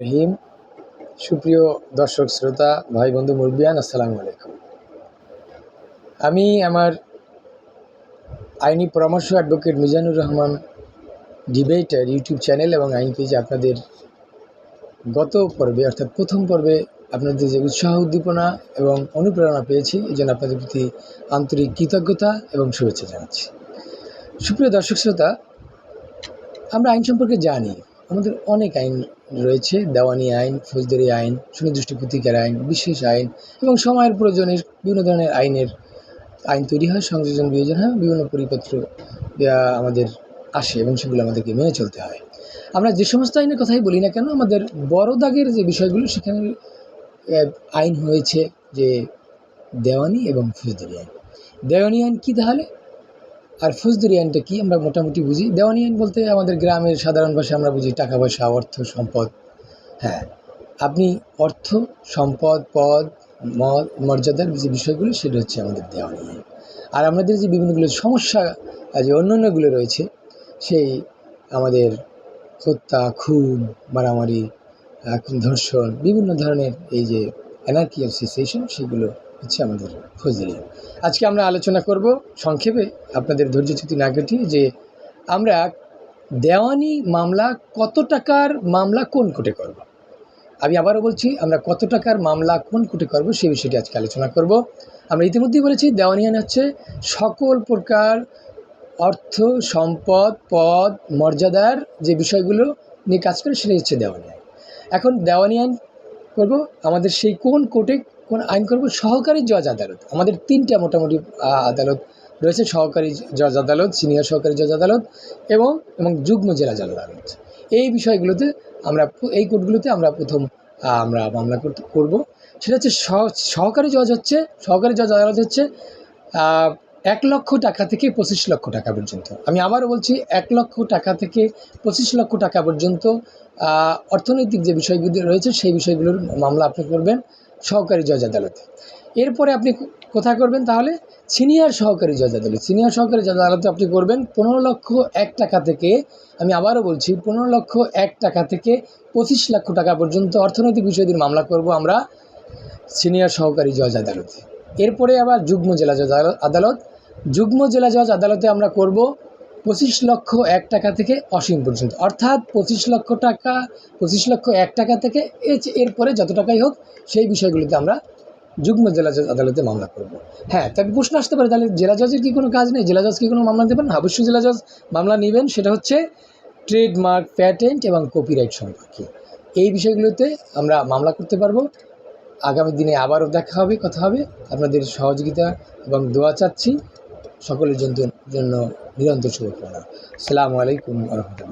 রহিম। সুপ্রিয় দর্শক, শ্রোতা ভাই বন্ধু মুরবিয়ান আসসালামু আলাইকুম। আমি আমার আইনি পরামর্শ advocate Mizanur Rahman debater YouTube channel এবং আইন পেজে আপনাদের গত পর্বে, অর্থাৎ প্রথম পর্বে, আপনাদের যে উৎসাহ, উদ্দীপনা এবং অনুপ্রেরণা পেয়েছি, এই জন্য আপনাদের প্রতি আন্তরিক কৃতজ্ঞতা এবং শুভেচ্ছা জানাচ্ছি। সুপ্রিয় দর্শক, শ্রোতা, আমরা আইন সম্পর্কে জানি, আমাদের অনেক আইন রয়েছে, দেওয়ানি আইন, ফৌজদারি আইন, সুনির্দিষ্ট প্রতিকার আইন, বিশেষ আইন এবং সময়ের প্রয়োজনে বিভিন্ন ধরনের আইনের আইন তৈরি হয়, সংযোজন, বিয়োজন হয়, বিভিন্ন পরিপত্র আমাদের আসে এবং সেগুলো আমাদেরকে মেনে চলতে হয়। আমরা যে সমস্ত আইনের কথাই বলি না কেন, আমাদের বড় দাগের যে বিষয়গুলো সেখানে আইন হয়েছে যে দেওয়ানি এবং ফৌজদারি আইন। দেওয়ানি আইন কী তাহলে? আর ফৌজদারি আইনটা কি আমরা মোটামুটি বুঝি? দেওয়ানি আইন বলতে আমাদের গ্রামের সাধারণ ভাষায় আমরা বুঝি টাকা পয়সা, অর্থ, সম্পদ। হ্যাঁ আপনি অর্থ, সম্পদ, পদ মর্যাদার যে বিষয়গুলো, সেটা হচ্ছে আমাদের দেওয়ানি আইন। আর আমাদের যে বিভিন্নগুলো সমস্যা যে অন্যান্যগুলো রয়েছে, সেই আমাদের হত্যা, খুন, মারামারি ধর্ষণ, বিভিন্ন ধরনের এই যে অ্যানার্কি অ্যাসোসিয়েশন সেগুলো হচ্ছে আমাদের আইন। আজকে আমরা আলোচনা করব সংক্ষেপে আপনাদের ধৈর্যচ্যুতি না কাটিয়ে যে আমরা দেওয়ানি মামলা কত টাকার মামলা কোন কোর্টে করব। আমি আবারও বলছি, আমরা কত টাকার মামলা কোন কোর্টে করব সেই বিষয়টি আজকে আলোচনা করব। আমরা ইতিমধ্যেই বলেছি দেওয়ানি আইন হচ্ছে সকল প্রকার অর্থ, সম্পদ, পদ, মর্যাদার যে বিষয়গুলো নিয়ে কাজ করে সেটাই হচ্ছে দেওয়ানি আইন এখন দেওয়ানি আইন করব, আমাদের সেই কোন কোর্টে কোন আইন করব? সহকারী জজ আদালত। আমাদের তিনটা মোটামুটি আদালত রয়েছে, সহকারী জজ আদালত, সিনিয়র সহকারী জজ আদালত এবং এবং যুগ্ম জেলা জজ আদালত। এই বিষয়গুলোতে আমরা এই কোর্টগুলোতে আমরা প্রথম আমরা মামলা করব। সেটা হচ্ছে সহ- সহকারী জজ হচ্ছে, সহকারী জজ আদালত হচ্ছে এক লক্ষ টাকা থেকে পঁচিশ লক্ষ টাকা পর্যন্ত। আমি আবারও বলছি, এক লক্ষ টাকা থেকে পঁচিশ লক্ষ টাকা পর্যন্ত অর্থনৈতিক যে বিষয়গুলি রয়েছে, সেই বিষয়গুলোর মামলা আপনি করবেন। সহকারী জজ আদালতে। এরপরে আপনি কোথায় করবেন তাহলে? সিনিয়র সহকারী জজ আদালত। সিনিয়র সহকারী জজ আদালতে আপনি করবেন পনেরো লক্ষ এক টাকা থেকে, আমি আবারও বলছি, পনেরো লক্ষ এক টাকা থেকে পঁচিশ লক্ষ টাকা পর্যন্ত অর্থনৈতিক বিষয়টির মামলা করব আমরা সিনিয়র সহকারী জজ আদালতে। এরপরে আবার যুগ্ম জেলা জজ আদালত। যুগ্ম জেলা জজ আদালতে আমরা করব পঁচিশ লক্ষ এক টাকা থেকে অসীম পর্যন্ত। অর্থাৎ পঁচিশ লক্ষ টাকা, পঁচিশ লক্ষ এক টাকা থেকে এর- এরপরে যত টাকাই হোক, সেই বিষয়গুলিতে আমরা যুগ্ম জেলা জজ আদালতে মামলা করব। হ্যাঁ তবে প্রশ্ন আসতে পারে, তাহলে জেলা জজের কি কোনো কাজ নেই? জেলা জজ কি কোনো মামলা দেবেন না অবশ্যই জেলা জজ মামলা নেবেন। সেটা হচ্ছে ট্রেডমার্ক, প্যাটেন্ট এবং কপিরাইট সম্পর্কে। এই বিষয়গুলোতে আমরা মামলা করতে পারব। আগামী দিনে আবারও দেখা হবে, কথা হবে। আপনাদের সহযোগিতা এবং দোয়া চাচ্ছি। সকলের জন্য নিরন্তর শুভকামনা। সালামু আলাইকুম রহমতুল্লাহ।